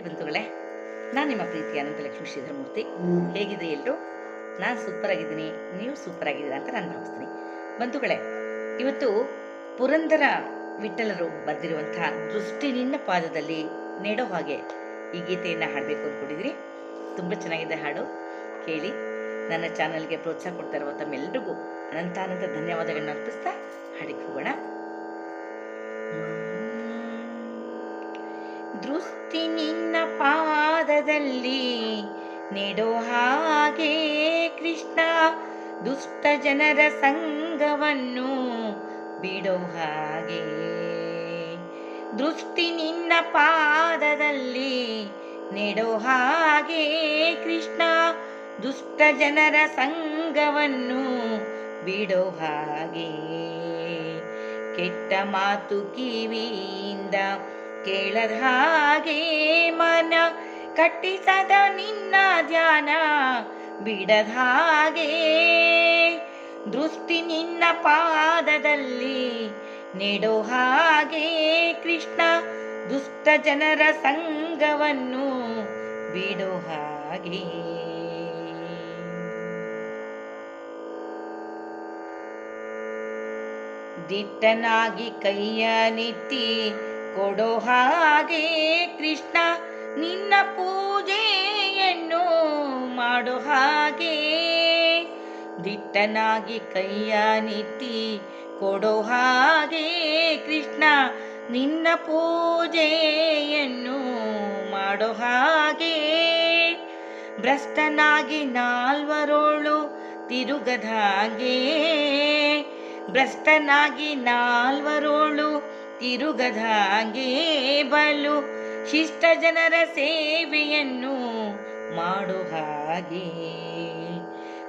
ಬಂಧುಗಳೇ. ನಾನು ನಿಮ್ಮ ಪ್ರೀತಿ ಅನಂತಲಕ್ಷ್ಮಿ ಶ್ರೀಧರಮೂರ್ತಿ. ಹೇಗಿದೆ ಎಲ್ಲರೂ? ನಾನು ಸೂಪರ್ ಆಗಿದ್ದೀನಿ ನೀವು ಸೂಪರ್ ಆಗಿದ್ದೀರಾ ಅಂತ ನಾನು ಭಾವಿಸ್ತೀನಿ. ಬಂಧುಗಳೇ, ಇವತ್ತು ಪುರಂದರ ವಿಠಲರು ಬರೆದಿರುವಂತಹ ದೃಷ್ಟಿ ನಿನ್ನ ಪಾದದಲ್ಲಿ ನೆಡೋ ಹಾಗೆ ಈ ಗೀತೆಯನ್ನು ಹಾಡಬೇಕು ಅಂದ್ಕೊಂಡಿದ್ದೀನಿ ತುಂಬ ಚೆನ್ನಾಗಿದೆ ಹಾಡು. ಕೇಳಿ, ನನ್ನ ಚಾನಲ್ಗೆ ಪ್ರೋತ್ಸಾಹ ಕೊಡ್ತಾ ಇರುವ ತಮ್ಮೆಲ್ಲರಿಗೂ ಅನಂತಾನಂತ ಧನ್ಯವಾದಗಳನ್ನ ಅರ್ಪಿಸ್ತಾ ಹಾಡಿಗೆ ಹೋಗೋಣ. ದೃಷ್ಟಿ ನಿನ್ನ ಪಾದದಲ್ಲಿ ನೆಡೋ ಹಾಗೆ ಕೃಷ್ಣ ದುಷ್ಟ ಜನರ ಸಂಘವನ್ನು ಬಿಡೋ ಹಾಗೆ. ದೃಷ್ಟಿ ನಿನ್ನ ಪಾದದಲ್ಲಿ ನೆಡೋ ಹಾಗೆ ಕೃಷ್ಣ ದುಷ್ಟ ಜನರ ಸಂಘವನ್ನು ಬಿಡೋ ಹಾಗೆ. ಕೆಟ್ಟ ಮಾತು ಕಿವಿಯಿಂದ ಕೇಳದ ಹಾಗೆ ಮನ ಕಟ್ಟಿಸದ ನಿನ್ನ ಧ್ಯಾನ ಬಿಡದ ಹಾಗೆ. ದೃಷ್ಟಿ ನಿನ್ನ ಪಾದದಲ್ಲಿ ನೆಡೋ ಹಾಗೆ ಕೃಷ್ಣ ದುಷ್ಟ ಜನರ ಸಂಘವನ್ನು ಬಿಡೋ ಹಾಗೆ. ದಿಟ್ಟನಾಗಿ ಕೈಯ ನಿತ್ತಿ ಕೊಡೋ ಹಾಗೆ ಕೃಷ್ಣ, ನಿನ್ನ ಪೂಜೆಯನ್ನು ಮಾಡೋ ಹಾಗೆ. ದಿಟ್ಟನಾಗಿ ಕೈಯ ನಿತ್ತಿ ಕೊಡೋ ಹಾಗೆ ಕೃಷ್ಣ, ನಿನ್ನ ಪೂಜೆಯನ್ನು ಮಾಡೋ ಹಾಗೆ. ಭ್ರಷ್ಟನಾಗಿ ನಾಲ್ವರೋಳು ತಿರುಗದ ಹಾಗೆ. ಭ್ರಷ್ಟನಾಗಿ ನಾಲ್ವರೋಳು ತಿರುಗದ ಹಾಗೆ ಬಲು ಶಿಷ್ಟ ಜನರ ಸೇವೆಯನ್ನು ಮಾಡು ಹಾಗೆ.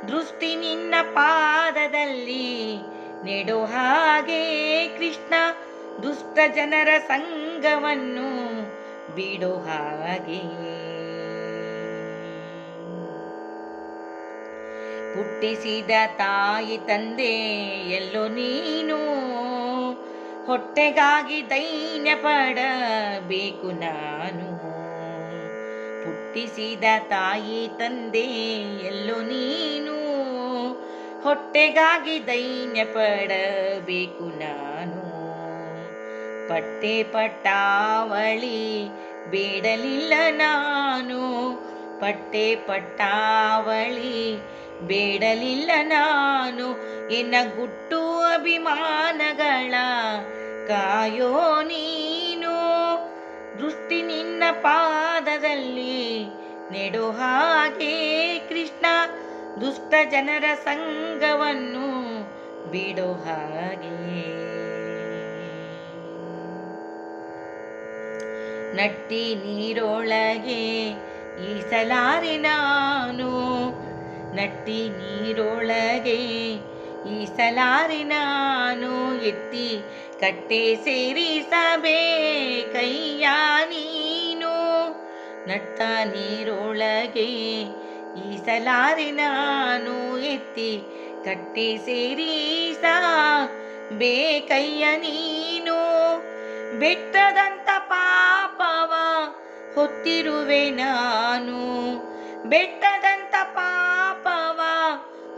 ದೃಷ್ಟಿ ನಿನ್ನ ಪಾದದಲ್ಲಿ ನೆಡು ಹಾಗೆ ಕೃಷ್ಣ, ದುಷ್ಟ ಜನರ ಸಂಘವನ್ನು ಬಿಡು ಹಾಗೆ. ಹುಟ್ಟಿಸಿದ ತಾಯಿ ತಂದೆ ಎಲ್ಲೋ ನೀನು ಹೊಟ್ಟೆಗಾಗಿ ದೈನ್ಯ ಪಡಬೇಕು ನಾನು. ಹುಟ್ಟಿಸಿದ ತಾಯಿ ತಂದೆ ಎಲ್ಲೋ ನೀನು. ಹೊಟ್ಟೆಗಾಗಿ ದೈನ್ಯ ಪಡಬೇಕು ನಾನು. ಪಟ್ಟೆ ಪಟ್ಟಾವಳಿ ಬೇಡಲಿಲ್ಲ ನಾನು. ಪಟ್ಟೆ ಪಟ್ಟಾವಳಿ ಬೇಡಲಿಲ್ಲ ನಾನು. ಎನ್ನ ಗುಟ್ಟು ಅಭಿಮಾನಗಳ ಕಾಯೋ ನೀನು. ದೃಷ್ಟಿ ನಿನ್ನ ಪಾದದಲ್ಲಿ ನೆಡೋ ಹಾಗೆ ಕೃಷ್ಣ. ದುಷ್ಟ ಜನರ ಸಂಘವನ್ನು ಬಿಡೋ ಹಾಗೆ. ನಟ್ಟಿ ನೀರೊಳಗೆ ಈಸಲಾರೆ ನಾನು. ನಟ್ಟಿ ನೀರೊಳಗೆ ಈಸಲಾರೆ ನಾನು ಎತ್ತಿ ಕಟ್ಟೆ ಸೇರಿಸಬೇಕಯ್ಯ ನೀನು. ನಟ್ಟ ನೀರೊಳಗೆ ಈ ಸಲಾರಿ ನಾನು ಎತ್ತಿ ಕಟ್ಟೆ ಸೇರಿಸ ಕೈಯ ನೀನು. ಬೆಟ್ಟದಂತ ಪಾಪವ ಹೊತ್ತಿರುವೆ ನಾನು. ಬೆಟ್ಟದಂತ ಪಾಪವ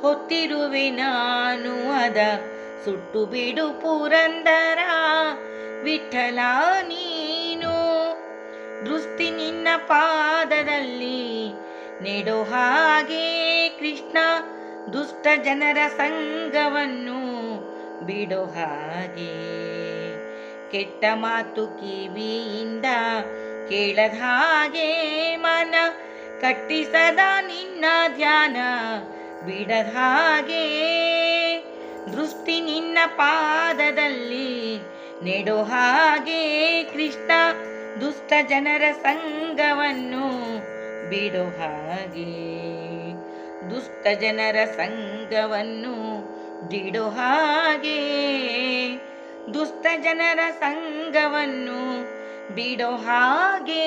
ಹೊತ್ತಿರುವೆ ನಾನು ಅದ ಸುಟ್ಟು ಬಿಡು ಪುರಂದರ ವಿಠಲ ನೀನು. ದೃಷ್ಟಿ ನಿನ್ನ ಪಾದದಲ್ಲಿ ನೆಡೋ ಹಾಗೆ ಕೃಷ್ಣ ದುಷ್ಟ ಜನರ ಸಂಘವನ್ನು ಬಿಡೋ ಹಾಗೆ. ಕೆಟ್ಟ ಮಾತು ಕಿವಿಯಿಂದ ಕೇಳದ ಹಾಗೆ ಮನ ಕಟ್ಟಿಸದ ನಿನ್ನ ಧ್ಯಾನ ಬಿಡದ ಹಾಗೆ ದೃಷ್ಟಿ ನಿನ್ನ ಪಾದದಲ್ಲಿ ನೆಡೋ ಹಾಗೆ ಕೃಷ್ಣ ದುಷ್ಟ ಜನರ ಸಂಘವನ್ನು ಬಿಡೋ ಹಾಗೆ ದುಷ್ಟ ಜನರ ಸಂಘವನ್ನು ಬಿಡೋ ಹಾಗೆ ದುಷ್ಟ ಜನರ ಸಂಘವನ್ನು ಬಿಡೋ ಹಾಗೆ